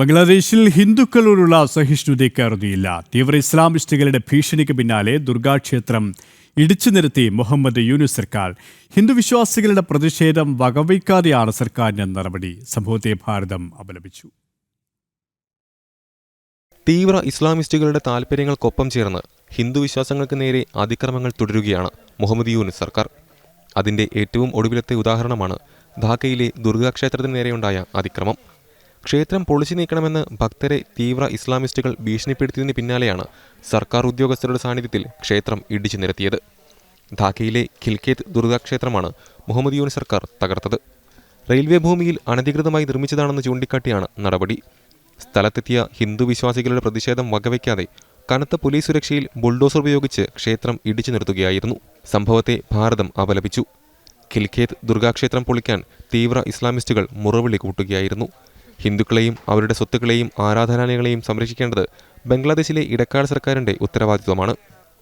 ബംഗ്ലാദേശിൽ ഹിന്ദുക്കളോടുള്ള അസഹിഷ്ണുതയ്ക്ക് അറുതിയില്ല തീവ്ര ഇസ്ലാമിസ്റ്റുകളുടെ ഭീഷണിക്ക് പിന്നാലെ ദുർഗാക്ഷേത്രം ഇടിച്ചു നിരത്തി മുഹമ്മദ് യൂനുസ് സർക്കാർ. ഹിന്ദു വിശ്വാസികളുടെ പ്രതിഷേധം വകവയ്ക്കാതെയാണ് സർക്കാരിന്റെ നടപടി. സംഭവത്തെ ഭാരതം അപലപിച്ചു. തീവ്ര ഇസ്ലാമിസ്റ്റുകളുടെ താൽപ്പര്യങ്ങൾക്കൊപ്പം ചേർന്ന് ഹിന്ദു വിശ്വാസങ്ങൾക്ക് നേരെ അതിക്രമങ്ങൾ തുടരുകയാണ് മുഹമ്മദ് യൂനുസ് സർക്കാർ. അതിന്റെ ഏറ്റവും ഒടുവിലത്തെ ഉദാഹരണമാണ് ധാക്കയിലെ ദുർഗാക്ഷേത്രത്തിന് നേരെയുണ്ടായ അതിക്രമം. ക്ഷേത്രം പൊളിച്ചു നീക്കണമെന്ന് ഭക്തരെ തീവ്ര ഇസ്ലാമിസ്റ്റുകൾ ഭീഷണിപ്പെടുത്തിയതിന് പിന്നാലെയാണ് സർക്കാർ ഉദ്യോഗസ്ഥരുടെ സാന്നിധ്യത്തിൽ ക്ഷേത്രം ഇടിച്ചു നിരത്തിയത്. ധാക്കയിലെ ഖിൽഖേത്ത് ദുർഗാക്ഷേത്രമാണ് മുഹമ്മദ് യൂൻ സർക്കാർ തകർത്തത്. റെയിൽവേ ഭൂമിയിൽ അനധികൃതമായി നിർമ്മിച്ചതാണെന്ന് ചൂണ്ടിക്കാട്ടിയാണ് നടപടി. സ്ഥലത്തെത്തിയ ഹിന്ദു വിശ്വാസികളുടെ പ്രതിഷേധം വകവയ്ക്കാതെ കനത്ത പോലീസ് സുരക്ഷയിൽ ബുൾഡോസർ ഉപയോഗിച്ച് ക്ഷേത്രം ഇടിച്ചു നിർത്തുകയായിരുന്നു. സംഭവത്തെ ഭാരതം അപലപിച്ചു. ഖിൽഖേത്ത് ദുർഗാക്ഷേത്രം പൊളിക്കാൻ തീവ്ര ഇസ്ലാമിസ്റ്റുകൾ മുറവിളി കൂട്ടുകയായിരുന്നു. ഹിന്ദുക്കളെയും അവരുടെ സ്വത്തുക്കളെയും ആരാധനാലയങ്ങളെയും സംരക്ഷിക്കേണ്ടത് ബംഗ്ലാദേശിലെ ഇടക്കാല സർക്കാരിന്റെ ഉത്തരവാദിത്വമാണ്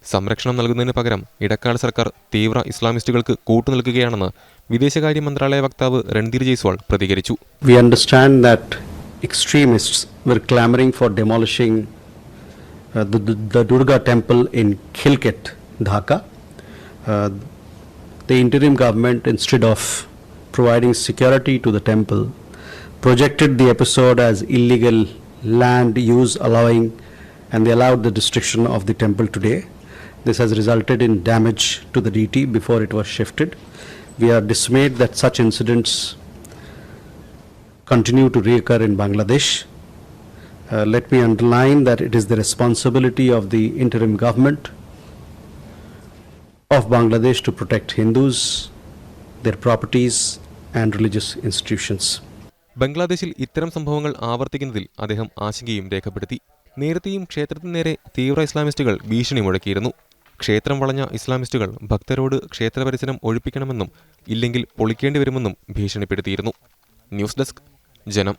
സംരക്ഷണം നൽകുന്നതിന് പകരം ഇടക്കാല സർക്കാർ തീവ്ര ഇസ്ലാമിസ്റ്റുകൾക്ക് കൂട്ടു നൽകുകയാണെന്ന് വിദേശകാര്യ മന്ത്രാലയ വക്താവ് രൺധീർ ജയ്സ്വാൾ പ്രതികരിച്ചു we understand that extremist were clamoring for demolishing uh, the, the Durga temple in Khilket, Dhaka. Uh, the interim government, security to the temple, projected the episode as illegal land use allowing and they allowed the destruction of the temple today. This has resulted in damage to the deity before it was shifted. We are dismayed that such incidents continue to reoccur in Bangladesh. Uh, let me underline that it is the responsibility of the interim government of Bangladesh to protect Hindus, their properties, and religious institutions. ബംഗ്ലാദേശിൽ ഇത്തരം സംഭവങ്ങൾ ആവർത്തിക്കുന്നതിൽ അദ്ദേഹം ആശങ്കയും രേഖപ്പെടുത്തി. നേരത്തെയും ക്ഷേത്രത്തിന് നേരെ തീവ്ര ഇസ്ലാമിസ്റ്റുകൾ ഭീഷണി മുഴക്കിയിരുന്നു. ക്ഷേത്രം വളഞ്ഞ ഇസ്ലാമിസ്റ്റുകൾ ഭക്തരോട് ക്ഷേത്ര പരിസരം ഒഴിപ്പിക്കണമെന്നും ഇല്ലെങ്കിൽ പൊളിക്കേണ്ടി വരുമെന്നും ഭീഷണിപ്പെടുത്തിയിരുന്നു. ന്യൂസ് ഡെസ്ക് ജനം.